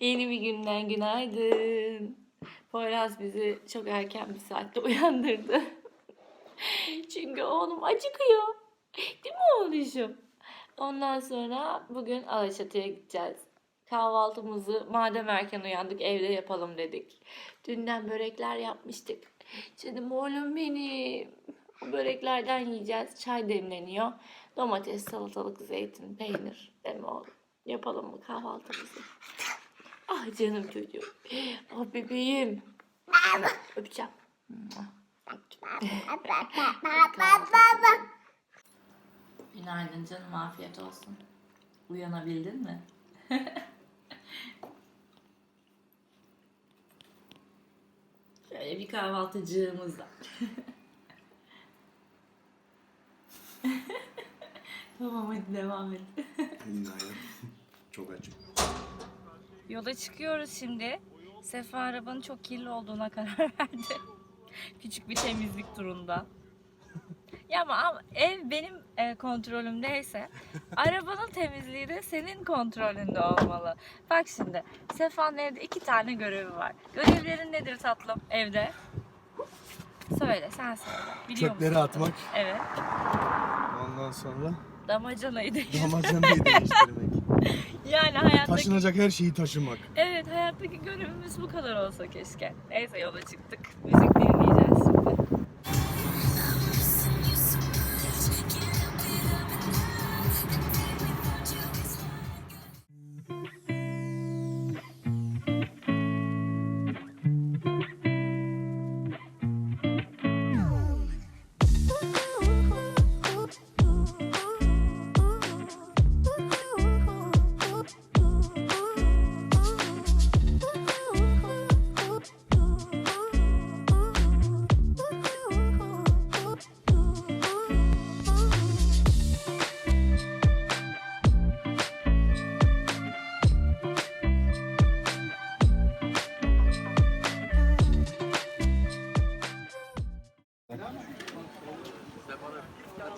Yeni bir günden günaydın. Poyraz bizi çok erken bir saatte uyandırdı. Çünkü oğlum acıkıyor. Değil mi oğluşum? Ondan sonra bugün Alaçatı'ya gideceğiz. Kahvaltımızı madem erken uyandık evde yapalım dedik. Dünden börekler yapmıştık. Canım oğlum benim. O böreklerden yiyeceğiz. Çay demleniyor. Domates, salatalık, zeytin, peynir. Değil mi oğlum? Yapalım mı kahvaltımızı? Ah canım çocuğum. Ah bebeğim. Öpeceğim. Günaydın canım afiyet olsun. Uyanabildin mi? Şöyle bir kahvaltıcığımız var. tamam hadi devam et. Günaydın. Çok açım. Yola çıkıyoruz şimdi. Sefa arabanın çok kirli olduğuna karar verdi. Küçük bir temizlik turunda. Ya ama, ama ev benim e, kontrolümdeyse arabanın temizliği de senin kontrolünde olmalı. Bak şimdi Sefa'nın evde iki tane görevi var. Görevlerin nedir tatlım evde? Söyle sen söyle. Biliyor musun? Çöpleri atmak. Evet. Ondan sonra Damacanayı değiştir. damacanayı değiştirmek. Yani hayattaki... Taşınacak her şeyi taşımak. Evet hayattaki görevimiz bu kadar olsa keşke. Neyse yola çıktık. Müzik dinleyeceğiz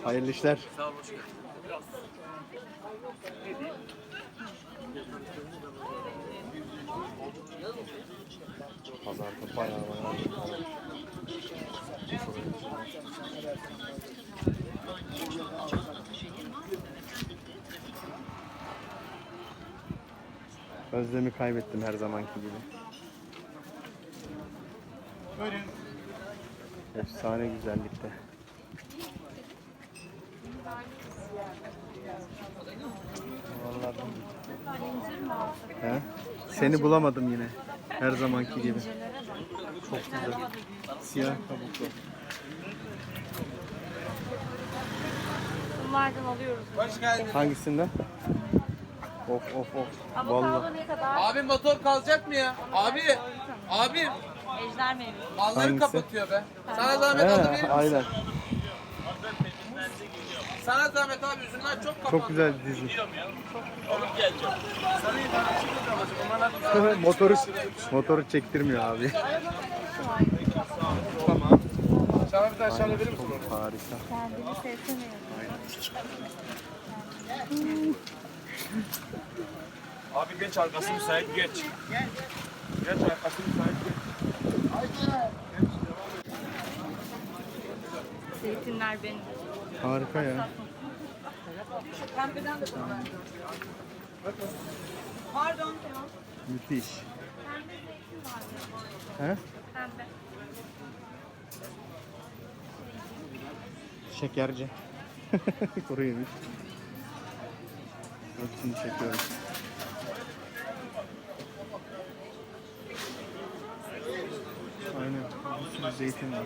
Hayırlı işler. Pazarda bayağı bayağı. Özlemi kaybettim her zamanki gibi. Efsane güzellikte. Vallahi He? Seni bulamadım yine. Her zamanki gibi. Çok güzel. Siyah kabuklu. Bunlardan alıyoruz. Hangisinden? Of of of. Avokado Vallahi. ne kadar? Abi motor kalacak mı ya? Abi, abi Ejder meyvesi. malları Hangisi? kapatıyor be. Sana zahmet adı verir He, misin? aynen. Sana zahmet abi yüzünden çok kapandı. Çok güzel dizi. motoru motoru çektirmiyor abi. Tamam. Sana bir tane şarj verir misin? Harika. Kendini sevsene. Abi geç arkası müsait geç. Geç arkası müsait geç. Zeytinler benim. Harika ya. Müthiş. He? Pembe. Şekerci. Kuru yemiş. Hepsini çekiyorum. Aynen. Bir sürü zeytin var.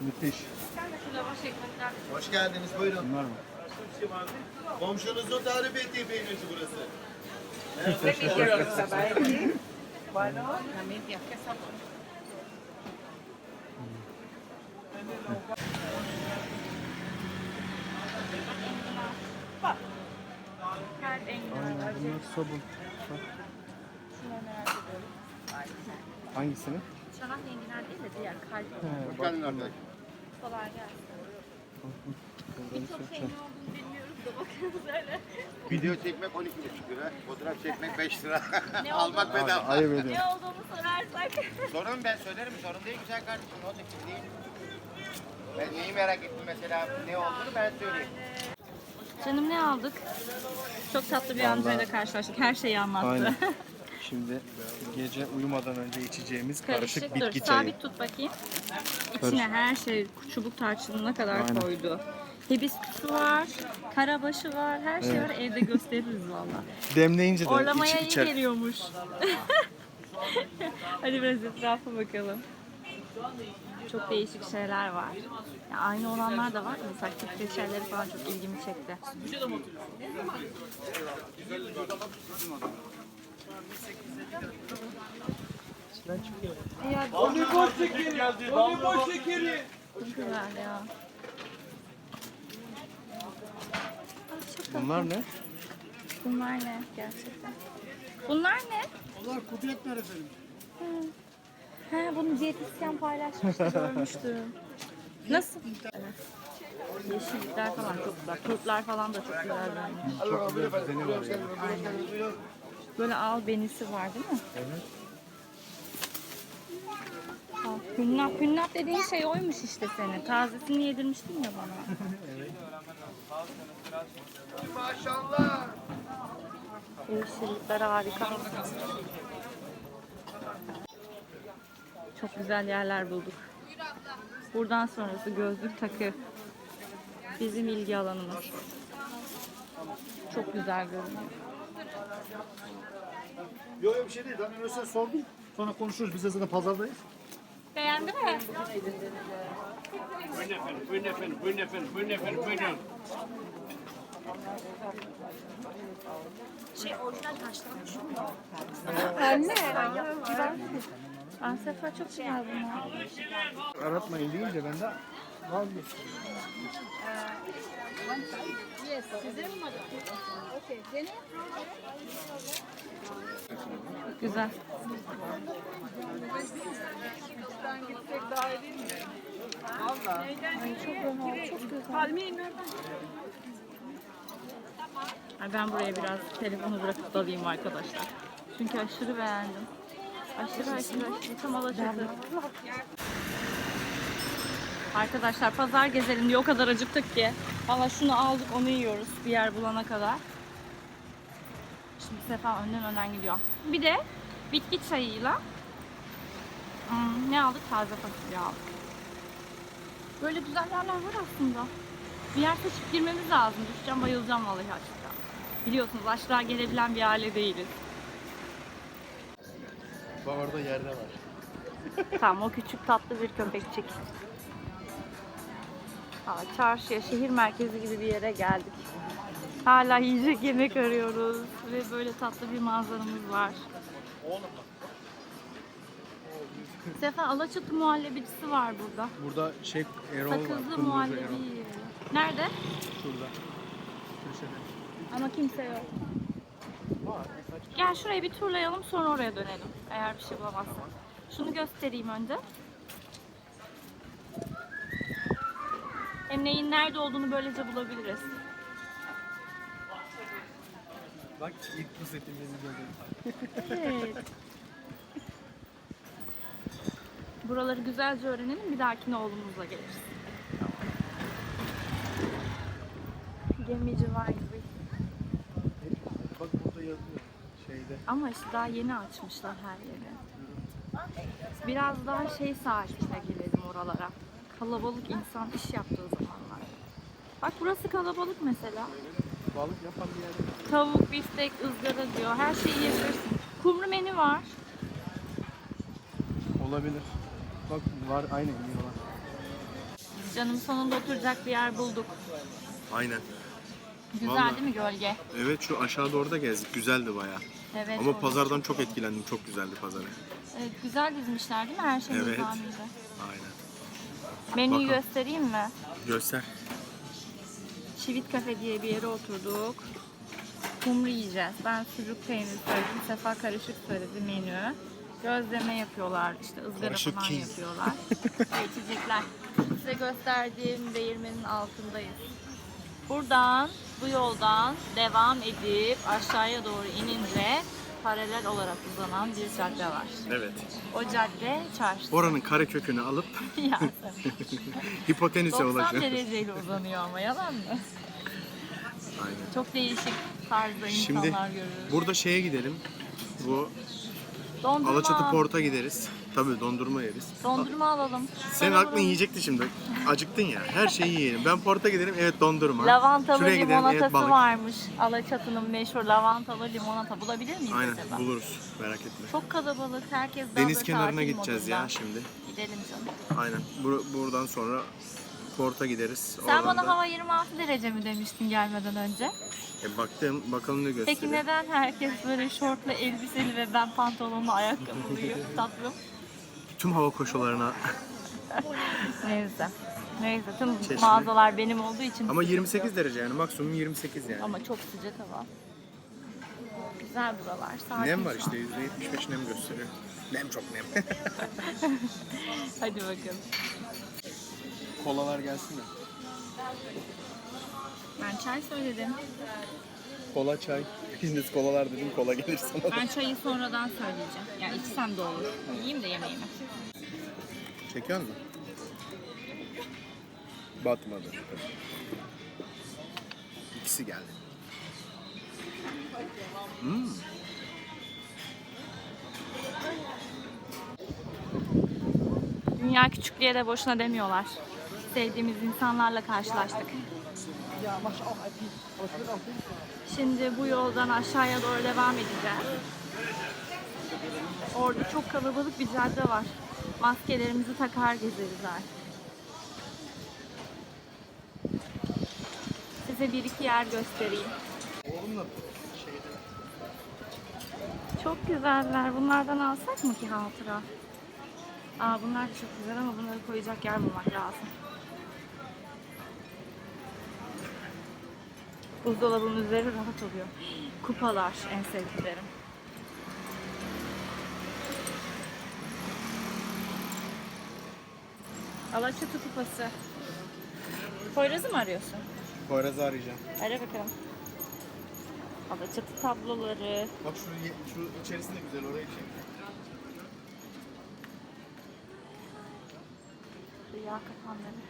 Müthiş. Hoş geldiniz buyurun. Bunlar mı? Komşunuzun tarif ettiği peynirci burası. Enginar Aynen bunlar sabun. Bak. Şunları merak ediyorum. Hangisini? Çanak enginar değil de diğer kalp He, bak bunlar. kolay gelsin. Video çekmek 12,5 lira. Fotoğraf çekmek 5 lira. Almak Ay, bedava. ayıp ediyorum. Ne olduğunu sorarsak. Sorun ben söylerim. Sorun değil güzel kardeşim. Ne olacak şimdi değil. Ben neyi merak ettim mesela ne olduğunu ben söyleyeyim. Canım ne aldık? Çok tatlı bir amcayla karşılaştık. Her şeyi anlattı. Aynen. Şimdi gece uyumadan önce içeceğimiz karışık, Karışık dur. bitki çayı. Sabit tut bakayım. İçine her şey çubuk tarçınına kadar Aynen. koydu. Hibisküsü var, karabaşı var, her şey var. Evde gösteririz valla. Demleyince de Orlamaya iç, iyi içer. geliyormuş. Hadi biraz etrafa bakalım. Çok değişik şeyler var. Ya aynı olanlar da var. Mesela Türk reçelleri falan çok ilgimi çekti. Ya Voleybol şekeri. Voleybol şekeri. çok güzel ya. Bunlar ne? Bunlar ne gerçekten? Bunlar ne? Bunlar kudretler efendim. He bunu diyetisyen paylaşmıştı görmüştüm. Nasıl? Yeşillikler falan çok güzel. Turplar falan da çok güzel bence. Çok güzel düzeni var ya. Böyle al benisi var değil mi? Evet. Hünnap, hünnap dediğin şey oymuş işte senin. Tazesini yedirmiştin ya bana. Maşallah. Yeşillikler harika. Çok güzel yerler bulduk. Buradan sonrası gözlük takı. Bizim ilgi alanımız. Çok güzel görünüyor. Yok yok bir şey değil. Ben öylesine sordum. Sonra konuşuruz. Biz de zaten pazardayız. Beğendi mi? Buyurun efendim, buyurun efendim, buyurun efendim, buyurun efendim, buyurun. Aa, Sefa çok güzel bunlar. Aratmayın deyince ben de vazgeçtim. Güzel. Ay çok rahat, çok güzel. Ay ben buraya biraz telefonu bırakıp dalayım arkadaşlar. Çünkü aşırı beğendim. Aşırı aşırı tam alaçatı. Arkadaşlar pazar gezelim diye o kadar acıktık ki. Valla şunu aldık onu yiyoruz bir yer bulana kadar. Şimdi Sefa önden önden gidiyor. Bir de bitki çayıyla hmm, ne aldık? Taze fasulye aldık. Böyle güzel yerler var aslında. Bir yer seçip girmemiz lazım. Düşeceğim bayılacağım vallahi açlıktan. Biliyorsunuz açlığa gelebilen bir aile değiliz. Bak orada yerde var. Tamam o küçük tatlı bir köpekçik. Aa, çarşıya, şehir merkezi gibi bir yere geldik. Hala yiyecek yemek arıyoruz ve böyle tatlı bir manzaramız var. Sefa Alaçatı muhallebicisi var burada. Burada şey Erol var. Sakızlı muhallebi Erol. yiyelim. Nerede? Şurada. Köşede. Ama kimse yok. Gel şurayı bir turlayalım sonra oraya dönelim. Eğer bir şey bulamazsak. Şunu göstereyim önce. Hem neyin nerede olduğunu böylece bulabiliriz. Bak ilk bu setimizi gördüm. Evet. Buraları güzelce öğrenelim. Bir dahakine oğlumuzla geliriz. Gemici var gibi. Yazıyor. Şeyde. Ama işte daha yeni açmışlar her yeri. Biraz daha şey saatine gelelim oralara. Kalabalık insan iş yaptığı zamanlar. Bak burası kalabalık mesela. Balık yapan bir yer. Tavuk, biftek, ızgara diyor. Her şeyi yiyebilirsin. Kumru menü var. Olabilir. Bak var aynı iyi var. Canım sonunda oturacak bir yer bulduk. Aynen. Güzel Vallahi. değil mi gölge? Evet şu aşağıda orada gezdik. Güzeldi baya. Evet. Ama oldu. pazardan çok etkilendim. Çok güzeldi pazarı. Evet, güzel dizmişler değil mi? Her şey Evet. nizamiydi. Aynen. Menüyü Bakalım. göstereyim mi? Göster. Çivit Kafe diye bir yere oturduk. Kumru yiyeceğiz. Ben sucuk peynir söyledim. Sefa karışık söyledi menü. Gözleme yapıyorlar. işte ızgara Karışık falan cheese. yapıyorlar. Ve içecekler. size gösterdiğim değirmenin altındayız. Buradan, bu yoldan devam edip aşağıya doğru inince paralel olarak uzanan bir cadde var. Evet. O cadde çarşı. Oranın kare kökünü alıp ya, hipotenüse 90 ulaşıyor. dereceyle uzanıyor ama yalan mı? Aynen. Çok değişik tarzda insanlar Şimdi görüyoruz. burada şeye gidelim. Bu Dondurma, Alaçatı Port'a gideriz. Tabii dondurma yeriz. dondurma alalım. Senin aklın yiyecekti şimdi. Acıktın ya. Her şeyi yiyelim. Ben Port'a giderim. Evet dondurma. Lavantalı Şuraya gidelim. limonatası Evet balık. varmış. Alaçatı'nın meşhur lavantalı limonata. Bulabilir miyiz Aynen acaba? buluruz. Merak etme. Çok kalabalık. Herkes Deniz kenarına tatil gideceğiz modunda. ya şimdi. Gidelim canım. Aynen. Bur- buradan sonra Port'a gideriz. Sen Oradan bana da- hava 26 derece mi demiştin gelmeden önce? E, baktım bakalım ne gösteriyor. Peki neden herkes böyle şortlu, elbiseli ve ben pantolonlu ayakkabılıyım tatlım? Tüm hava koşullarına Neyse. Neyse tüm Çeşme. mağazalar benim olduğu için ama 28 derece yani maksimum 28 yani. ama çok sıcak hava. Güzel buralar. Sakin Nem var şu işte an. %75 nem gösteriyor. Nem çok nem. Hadi bakalım. Kolalar gelsin mi? Ben çay söyledim. Kola çay. Business kolalar dedim kola gelir sana. Ben çayı sonradan söyleyeceğim. Yani içsem de olur. Yiyeyim de yemeğimi. Çekiyor musun? Batmadı. İkisi geldi. Hmm. Dünya küçük diye de boşuna demiyorlar. Sevdiğimiz insanlarla karşılaştık. Şimdi bu yoldan aşağıya doğru devam edeceğiz. Orada çok kalabalık bir cadde var. Maskelerimizi takar gezeriz artık. Size bir iki yer göstereyim. Çok güzeller. Bunlardan alsak mı ki hatıra? Aa bunlar çok güzel ama bunları koyacak yer bulmak lazım. Buzdolabının üzeri rahat oluyor. Kupalar en sevdiklerim. Alaçatı kupası. Poyraz'ı mı arıyorsun? Poyraz'ı arayacağım. Ara bakalım. Alaçatı tabloları. Bak şu, ye- şu içerisinde güzel orayı çek. Rüya kapanları.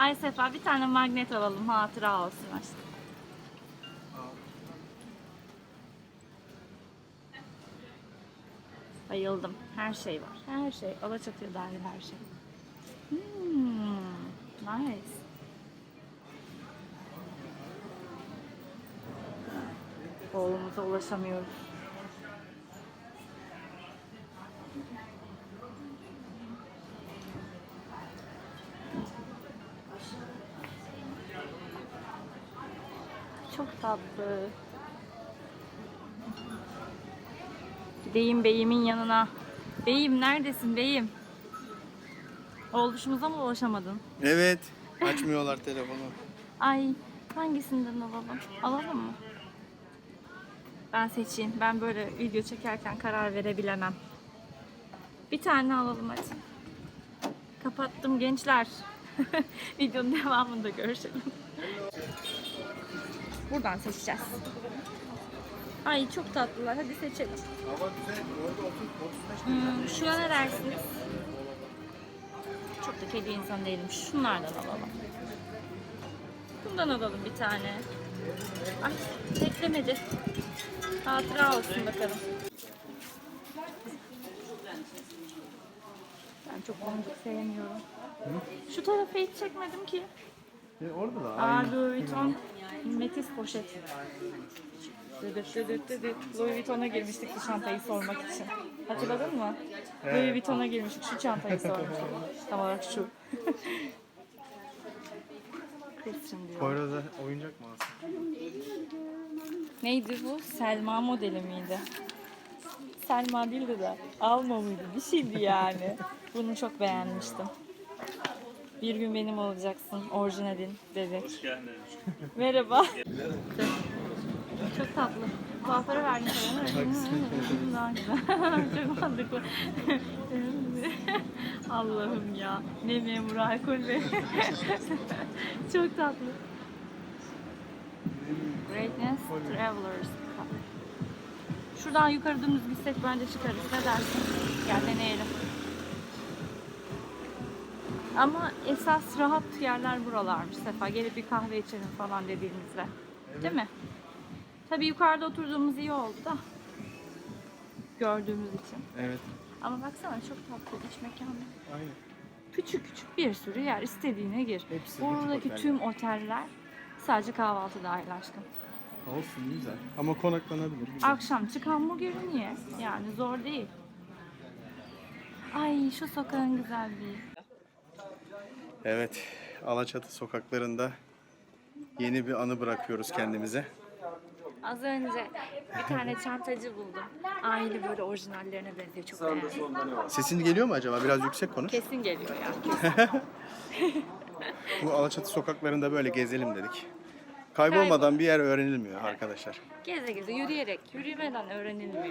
Ay Sefa bir tane magnet alalım hatıra olsun aşkım. Bayıldım. Her şey var. Her şey. Alaçatı'ya dair her şey. Hmm, nice. Oğlumuza ulaşamıyoruz. Gideyim beyimin yanına. Beyim neredesin beyim? Oğluşumuza mı ulaşamadın? Evet. Açmıyorlar telefonu. Ay hangisinden alalım? Alalım mı? Ben seçeyim. Ben böyle video çekerken karar verebilemem. Bir tane alalım hadi. Kapattım gençler. Videonun devamında görüşelim. Buradan seçeceğiz. Ay çok tatlılar. Hadi seçelim. Hava güzel. Orada 30 35 Hmm, şuna ne dersiniz? Çok da kedi insan değilim. Şunlardan alalım. Bundan alalım bir tane. Ay beklemedi. Hatıra olsun bakalım. Ben çok boncuk sevmiyorum. Şu tarafı hiç çekmedim ki. E, orada da Aa Louis Vuitton Metis poşet. Dıdıt dıdıt dıdıt. Louis Vuitton'a girmiştik bu çantayı sormak için. Hatırladın mı? Louis Vuitton'a girmiştik şu çantayı sormuştuk. Tam olarak şu. Christian diyor. Poyraz'a oyuncak mı alsın? Neydi bu? Selma modeli miydi? Selma değildi de alma mıydı? Bir şeydi yani. Bunu çok beğenmiştim. Bir gün benim olacaksın. Orijinalin bebek. Hoş geldin. Merhaba. Çok tatlı. Kuaföre verdim sana. Daha güzel. Çok mantıklı. Allah'ım ya. Ne memur alkol be. Çok tatlı. Greatness Travelers. Şuradan yukarı dümdüz gitsek bence çıkarız. Ne dersin? Gel deneyelim. Ama esas rahat yerler buralarmış Sefa. Gelip bir kahve içelim falan dediğimizde. Değil mi? Tabii yukarıda oturduğumuz iyi oldu da. Gördüğümüz için. Evet. Ama baksana çok tatlı iç mekanı. Aynen. Küçük küçük bir sürü yer. istediğine gir. Hepsi Buradaki oteller. tüm oteller sadece kahvaltı dahil aşkım. Olsun güzel. Ama konaklanabilir. Güzel. Akşam çık hamburgerini ye. Yani zor değil. Ay şu sokağın güzelliği. Evet. Alaçatı sokaklarında yeni bir anı bırakıyoruz kendimize. Az önce bir tane çantacı buldum. Aynı böyle orijinallerine benziyor. Çok beğendim. Sesin geliyor mu acaba? Biraz yüksek konuş. Kesin geliyor ya. Kesin. Bu Alaçatı sokaklarında böyle gezelim dedik. Kaybolmadan bir yer öğrenilmiyor arkadaşlar. Geze geze yürüyerek. Yürümeden öğrenilmiyor.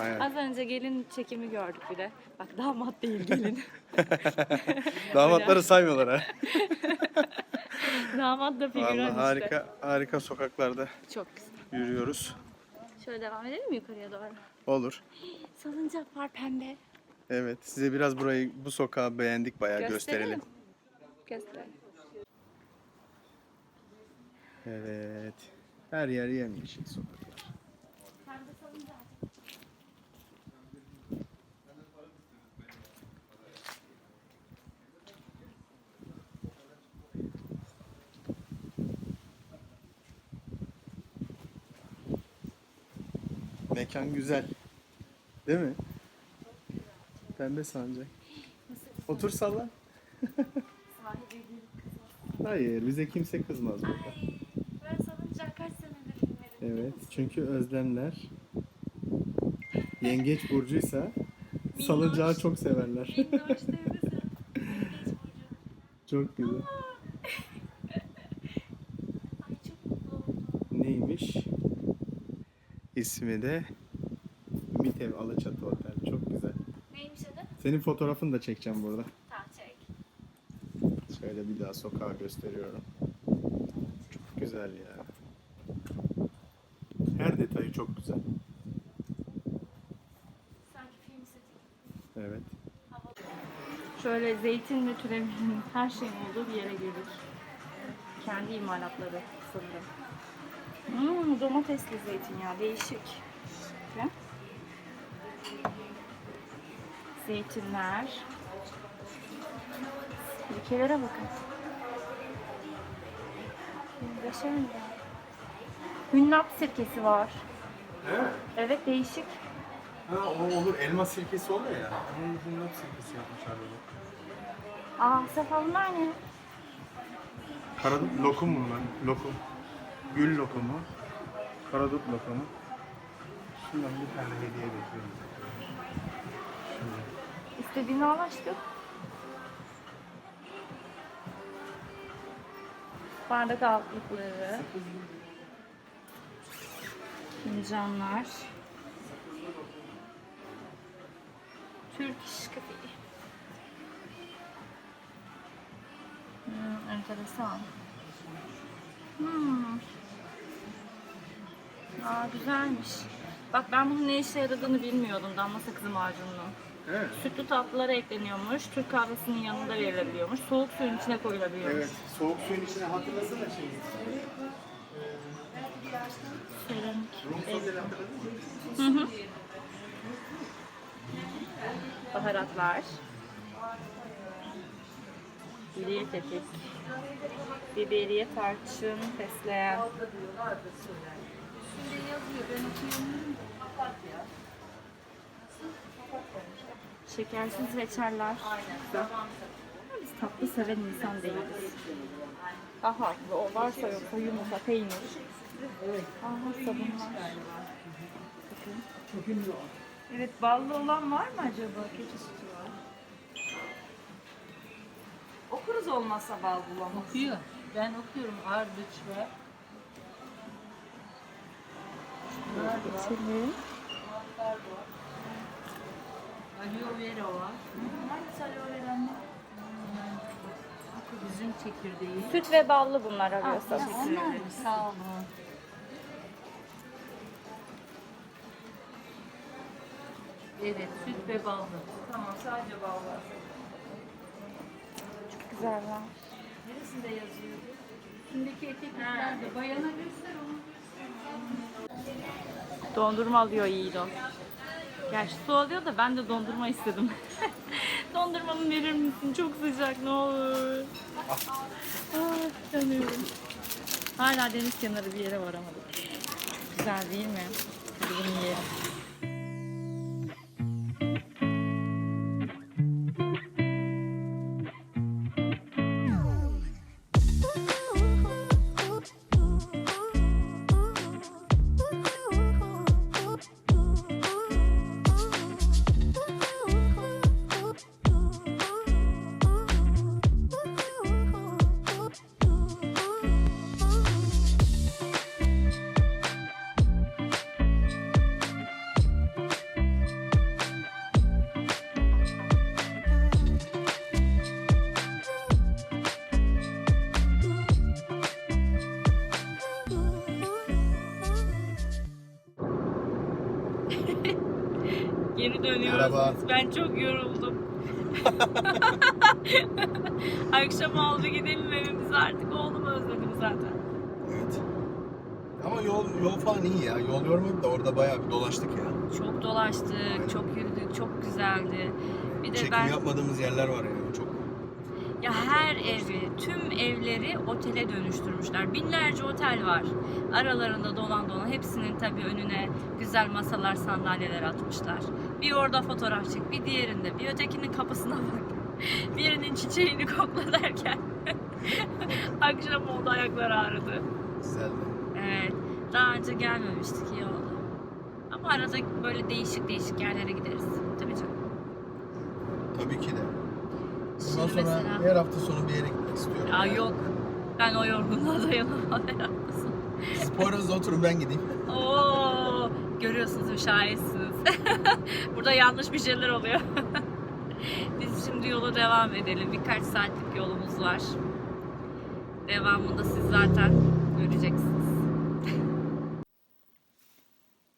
Aynen. Az önce gelin çekimi gördük bir de. Bak damat değil gelin. Damatları saymıyorlar ha. damat da figüran Vallahi işte. harika harika sokaklarda Çok güzel. Yürüyoruz. Şöyle devam edelim mi yukarıya doğru? Olur. Salıncak var pembe. Evet. Size biraz burayı bu sokağı beğendik bayağı Gösterelim. gösterelim. Gösterelim. Evet. Her yer yemyeşil sokaklar. Mekan güzel. Değil mi? Pembe sancak. Otur salla. Hayır, bize kimse kızmaz burada. Ben salıncak kaç senedir bilmedim. Evet, çünkü özlemler yengeç burcuysa salıncağı çok severler. Çok güzel. Neymiş? İsmi de Ev Alaçatı Otel. Çok güzel. Neymiş adı? Senin fotoğrafını da çekeceğim burada. Tamam çek. Şöyle bir daha sokağı gösteriyorum. Çok güzel ya. Her detayı çok güzel. Sanki film seti. Evet. Şöyle zeytin ve türevinin her şeyin olduğu bir yere girdik. Kendi imalatları sanırım. Hmm, domatesli zeytinyağı değişik. Zeytinler. Ülkelere bakın. Muhteşem ya. Hünnap sirkesi var. Evet değişik. Ha o olur. Elma sirkesi oluyor ya. Onun bunlar sirkesi yapmışlar böyle. Aa Sefa bunlar ne? Karadut lokum bunlar. Lokum. Gül lokumu. Karadut lokumu. Şundan bir tane hediye bekliyorum. İstediğini al aşkım. Bardak altlıkları. Fincanlar. Türk iş kafeyi. Hmm, enteresan. Hmm. Aa güzelmiş. Bak ben bunun ne işe yaradığını bilmiyordum damla sakızı macununun. Evet. Sütlü tatlılara ekleniyormuş. Türk kahvesinin yanında verilebiliyormuş. Soğuk suyun içine koyulabiliyormuş. Evet. Soğuk suyun içine hatırlasana şeyi. Seramik. Rum sodeli hatırladın mı? Hı hı. Baharatlar. İri kekik. Biberiye, tarçın, fesleğen. Şekersiz reçeller. Güzel. Biz tatlı seven insan değiliz. Aha, o varsa yoksa yumurta, peynir. Aha, sabunlar. Bakın. Evet, ballı olan var mı acaba? Keçi sütü var. Okuruz olmazsa bal bulamaz. Okuyor. Ben okuyorum Ardıç ve Aloe vera var. Hangisi aloe vera anne? Üzüm çekirdeği. Süt ve ballı bunlar arıyorsanız. Teşekkür ederim. Sağ olun. Evet, süt ve ballı. Tamam, sadece bal var. Güzeller. Neresinde yazıyor? Üstündeki etiketlerde. Bayana göster onu. Dondurma alıyor Yiğit o. Gerçi su alıyor da ben de dondurma istedim. Dondurmamı verir misin? Çok sıcak ne olur. Ah, yanıyorum. Hala deniz kenarı bir yere varamadık. Güzel değil mi? Hadi bunu yiyelim. Merhaba. Ben çok yoruldum. Akşam oldu gidelim evimize artık. Oğlumu özledim zaten. Evet. Ama yol yol falan iyi ya. Yol yormadı da orada bayağı bir dolaştık ya. Çok dolaştık, çok yürüdük, çok güzeldi. Bir de Çekim ben yapmadığımız yerler var çok. Ya her evi, tüm evleri otele dönüştürmüşler. Binlerce otel var. Aralarında dolan dolan hepsinin tabii önüne güzel masalar, sandalyeler atmışlar. Bir orada fotoğraf çek, bir diğerinde, bir ötekinin kapısına bak. Birinin çiçeğini kokla derken akşam oldu ayaklar ağrıdı. Güzeldi. Evet. Daha önce gelmemiştik iyi oldu. Ama arada böyle değişik değişik yerlere gideriz. Tabii canım. Tabii ki de. Şimdi Bundan sonra mesela... her hafta sonu bir yere gitmek istiyorum. Ya yani. yok. Ben o yorgunluğa dayanamam herhalde. Siz Poyraz'da oturun ben gideyim. Oo, görüyorsunuz şahitsiniz. Burada yanlış bir şeyler oluyor. Biz şimdi yola devam edelim. Birkaç saatlik yolumuz var. Devamında siz zaten göreceksiniz.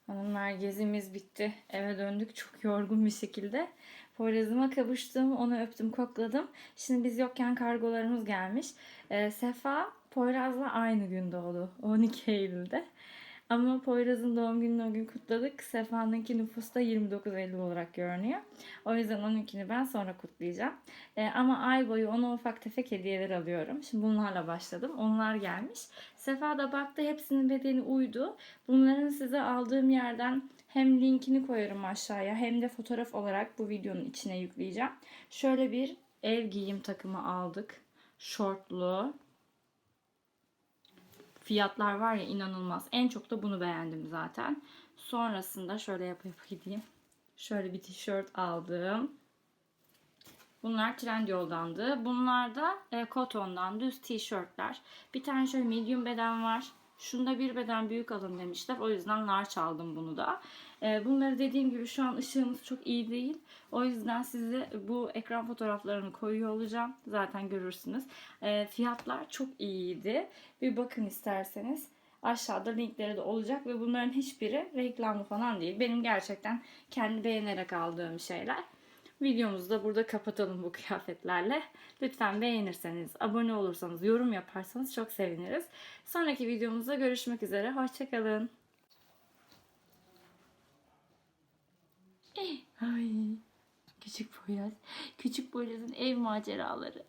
Hanımlar gezimiz bitti. Eve döndük çok yorgun bir şekilde. Poyraz'ıma kavuştum, onu öptüm, kokladım. Şimdi biz yokken kargolarımız gelmiş. Ee, Sefa Poyraz'la aynı gün doğdu. 12 Eylül'de. Ama Poyraz'ın doğum gününü o gün kutladık. Sefa'nınki nüfusta 29 Eylül olarak görünüyor. O yüzden onunkini ben sonra kutlayacağım. Ee, ama ay boyu ona ufak tefek hediyeler alıyorum. Şimdi bunlarla başladım. Onlar gelmiş. Sefa da baktı hepsinin bedeni uydu. Bunların size aldığım yerden hem linkini koyarım aşağıya hem de fotoğraf olarak bu videonun içine yükleyeceğim. Şöyle bir ev giyim takımı aldık. Şortlu. Fiyatlar var ya inanılmaz. En çok da bunu beğendim zaten. Sonrasında şöyle yap yap gideyim. Şöyle bir tişört aldım. Bunlar Trendyol'dandı. Bunlar da e, Koton'dan düz tişörtler. Bir tane şöyle medium beden var. Şunda bir beden büyük alın demişler. O yüzden large aldım bunu da. E, bunları dediğim gibi şu an ışığımız çok iyi değil. O yüzden size bu ekran fotoğraflarını koyuyor olacağım. Zaten görürsünüz. E, fiyatlar çok iyiydi. Bir bakın isterseniz. Aşağıda linkleri de olacak ve bunların hiçbiri reklamlı falan değil. Benim gerçekten kendi beğenerek aldığım şeyler. Videomuzu da burada kapatalım bu kıyafetlerle. Lütfen beğenirseniz, abone olursanız, yorum yaparsanız çok seviniriz. Sonraki videomuzda görüşmek üzere. Hoşçakalın. Ay, küçük Poyraz. Küçük Poyraz'ın ev maceraları.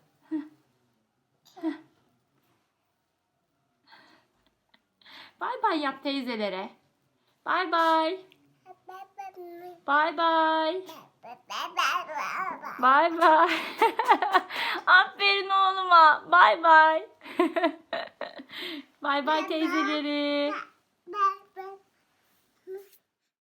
Bay bay yap teyzelere. Bay bay. Bay bay. Bay bay. Aferin oğluma. Bay bay. bay bay teyzeleri.